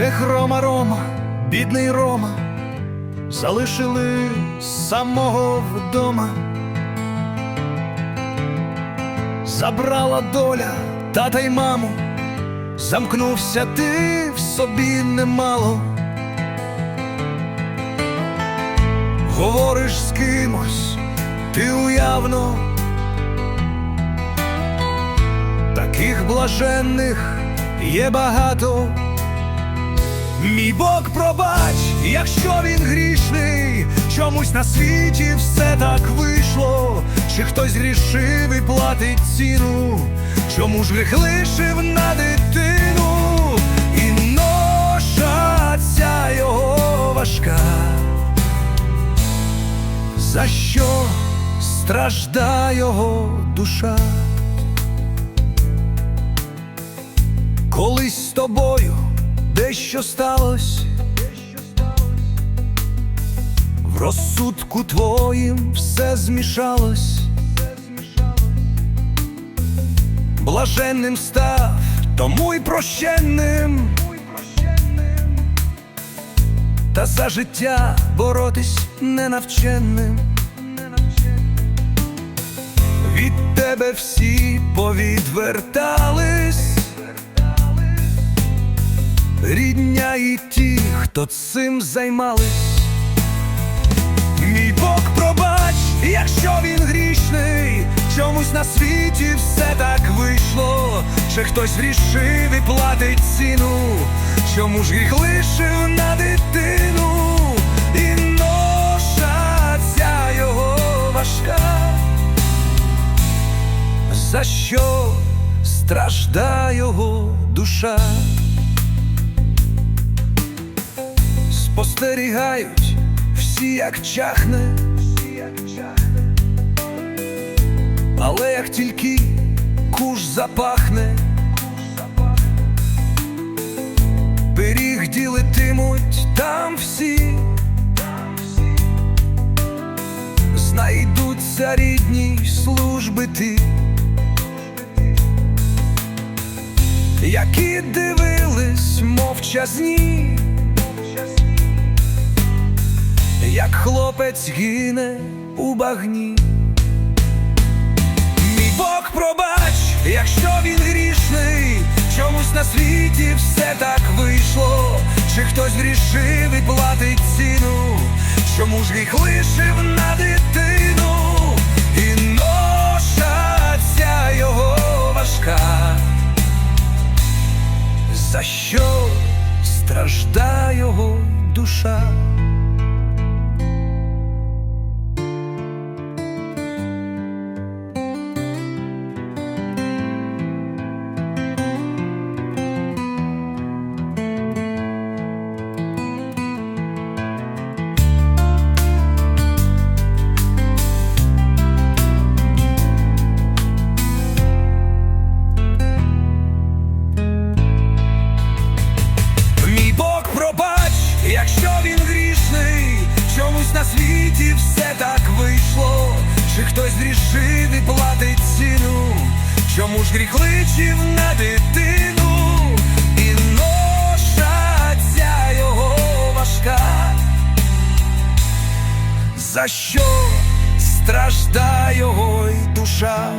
Ех, Рома, Рома, бідний Рома, залишили самого вдома. Забрала доля тата й маму, замкнувся ти в собі немало. Говориш з кимось, ти уявно, таких блаженних є багато. Мій Бог пробач, якщо він грішний, чомусь на світі все так вийшло, чи хтось грішив і платить ціну, чому ж гріх лишив на дитину, і ноша ця його важка, за що стражда його душа? Колись з тобою дещо сталось, в розсудку твоїм все змішалось, блаженним став, тому й прощенним, та за життя боротись ненавченним. Від тебе всі повідвертались. Рідня і ті, хто цим займались. Мій Бог пробач, якщо він грішний, чомусь на світі все так вийшло, чи хтось грішив і платить ціну, чому ж гріх лишив на дитину, і ноша ця його важка, за що стражда його душа. Спостерігають всі, як чахне, але як тільки куш запахне, пиріг ділитимуть там всі, знайдуться рідні служби ті, які дивились мовчазні. Як хлопець гине у багні. Мій Бог пробач, якщо він грішний, чомусь на світі все так вийшло, чи хтось грішив і платить ціну, чому ж гріх лишив на дитину, і ноша ця його важка, за що стражда його душа? Чому ж гріх личив на дитину, і ноша ця його важка, за що страждає його й душа?